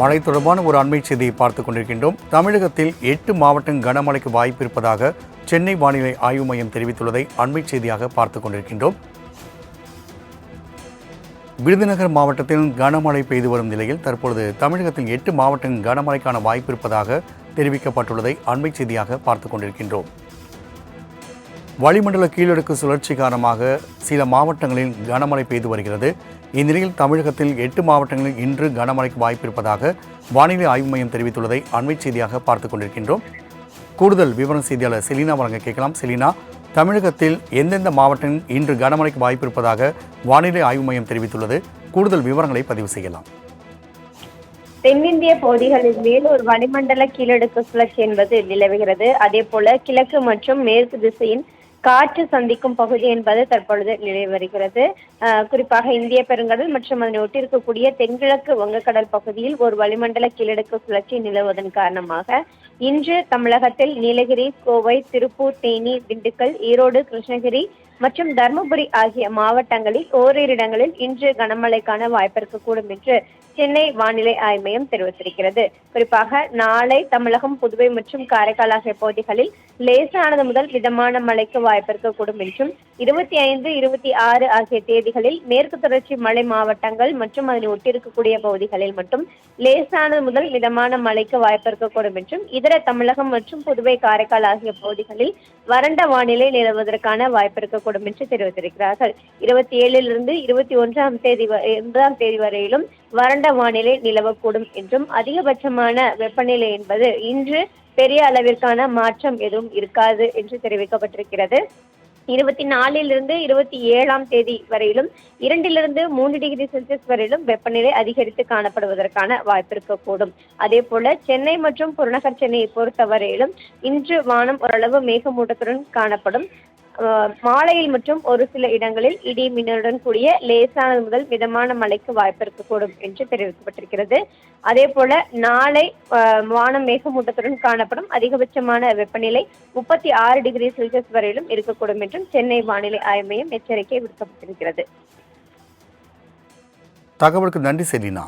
மழை தொடர்பான ஒரு அண்மை செய்தியை பார்த்துக் கொண்டிருக்கின்றோம். தமிழகத்தில் எட்டு மாவட்டம் கனமழைக்கு வாய்ப்பு இருப்பதாக சென்னை வானிலை ஆய்வு மையம் தெரிவித்துள்ளதை அண்மை செய்தியாக பார்த்துக் கொண்டிருக்கின்றோம். விருதுநகர் மாவட்டத்தில் கனமழை பெய்து வரும் நிலையில் தற்பொழுது தமிழகத்தில் எட்டு மாவட்டங்கள் கனமழைக்கான வாய்ப்பு இருப்பதாக தெரிவிக்கப்பட்டுள்ளதை அண்மை செய்தியாக பார்த்துக் கொண்டிருக்கின்றோம். வளிமண்டல கீழடுக்கு சுழற்சி காரணமாக சில மாவட்டங்களில் கனமழை பெய்து வருகிறது. இந்நிலையில் தமிழகத்தில் எட்டு மாவட்டங்களில் இன்று கனமழைக்கு வாய்ப்பிருப்பதாக வானிலை ஆய்வு மையம் தெரிவித்துள்ளதை அண்மை செய்தியாக பார்த்துக் கொண்டிருக்கின்றோம். கூடுதல் விவரம் செய்தியாளர் செலினா வழங்க கேட்கலாம். செலினா தமிழகத்தில் எந்தெந்த மாவட்டங்களில் இன்று கனமழைக்கு வாய்ப்பு இருப்பதாக வானிலை ஆய்வு மையம் தெரிவித்துள்ளது. கூடுதல் விவரங்களை பதிவு செய்யலாம். தென்னிந்திய பகுதிகளின் மேல் ஒரு வளிமண்டல கீழடுக்கு சுழற்சி என்பது நிலவுகிறது. அதே போல கிழக்கு மற்றும் மேற்கு திசையின் காற்று சந்திக்கும் பகுதி என்பது தற்பொழுது நிலை வருகிறது. குறிப்பாக இந்திய பெருங்கடல் மற்றும் அதனை ஒட்டிருக்கக்கூடிய தென்கிழக்கு வங்கக்கடல் பகுதியில் ஒரு வளிமண்டல கீழடுக்கு சுழற்சி நிலவுவதன் காரணமாக இன்று தமிழகத்தில் நீலகிரி கோவை திருப்பூர் தேனி திண்டுக்கல் ஈரோடு கிருஷ்ணகிரி மற்றும் தருமபுரி ஆகிய மாவட்டங்களில் ஓரிரு இடங்களில் இன்று கனமழைக்கான வாய்ப்பு இருக்கக்கூடும் என்று சென்னை வானிலை ஆய்வு மையம் தெரிவித்திருக்கிறது. குறிப்பாக நாளை தமிழகம் புதுவை மற்றும் காரைக்கால் ஆகிய பகுதிகளில் லேசானது முதல் மிதமான மழைக்கு வாய்ப்பு இருக்கக்கூடும் என்றும் இருபத்தி ஐந்து இருபத்தி ஆறு ஆகிய தேதிகளில் மேற்கு தொடர்ச்சி மலை மாவட்டங்கள் மற்றும் அதனை ஒட்டியிருக்கக்கூடிய பகுதிகளில் மட்டும் லேசானது முதல் மிதமான மழைக்கு வாய்ப்பு இருக்கக்கூடும் என்றும் இதர தமிழகம் மற்றும் புதுவை காரைக்கால் ஆகிய பகுதிகளில் வறண்ட வானிலை நிலவுவதற்கான வாய்ப்பு இருக்கக்கூடும் என்று தெரிவித்திருக்கிறார்கள். இருபத்தி ஏழிலிருந்து இருபத்தி ஒன்றாம் தேதி வ- ஒன்றாம் தேதி வரையிலும் வறண்ட வானிலை நிலவக்கூடும் என்றும் அதிகபட்சமான வெப்பநிலை என்பது இன்று பெரிய அளவிற்கான மாற்றம் எதுவும் இருக்காது என்று தெரிவிக்கப்பட்டிருக்கிறது. இருபத்தி நாலிலிருந்து இருபத்தி ஏழாம் தேதி வரையிலும் இரண்டிலிருந்து மூன்று டிகிரி செல்சியஸ் வரையிலும் வெப்பநிலை அதிகரித்து காணப்படுவதற்கான வாய்ப்பு இருக்கக்கூடும். அதே போல சென்னை மற்றும் புறநகர் சென்னையை பொறுத்தவரையிலும் இன்று வானம் ஓரளவு மேகமூட்டத்துடன் காணப்படும். மாலையில் மற்றும் ஒரு சில இடங்களில் இடி மின்னலுடன் கூடிய லேசானது முதல் மிதமான மழைக்கு வாய்ப்பு இருக்கக்கூடும் என்று தெரிவிக்கப்பட்டிருக்கிறது. அதே போல நாளை வானம் மேகமூட்டத்துடன் காணப்படும் அதிகபட்சமான வெப்பநிலை முப்பத்தி ஆறு டிகிரி செல்சியஸ் வரையிலும் இருக்கக்கூடும் என்றும் சென்னை வானிலை ஆய்வு மையம் எச்சரிக்கை விடுக்கப்பட்டிருக்கிறது. தகவலுக்கு நன்றி செலினா.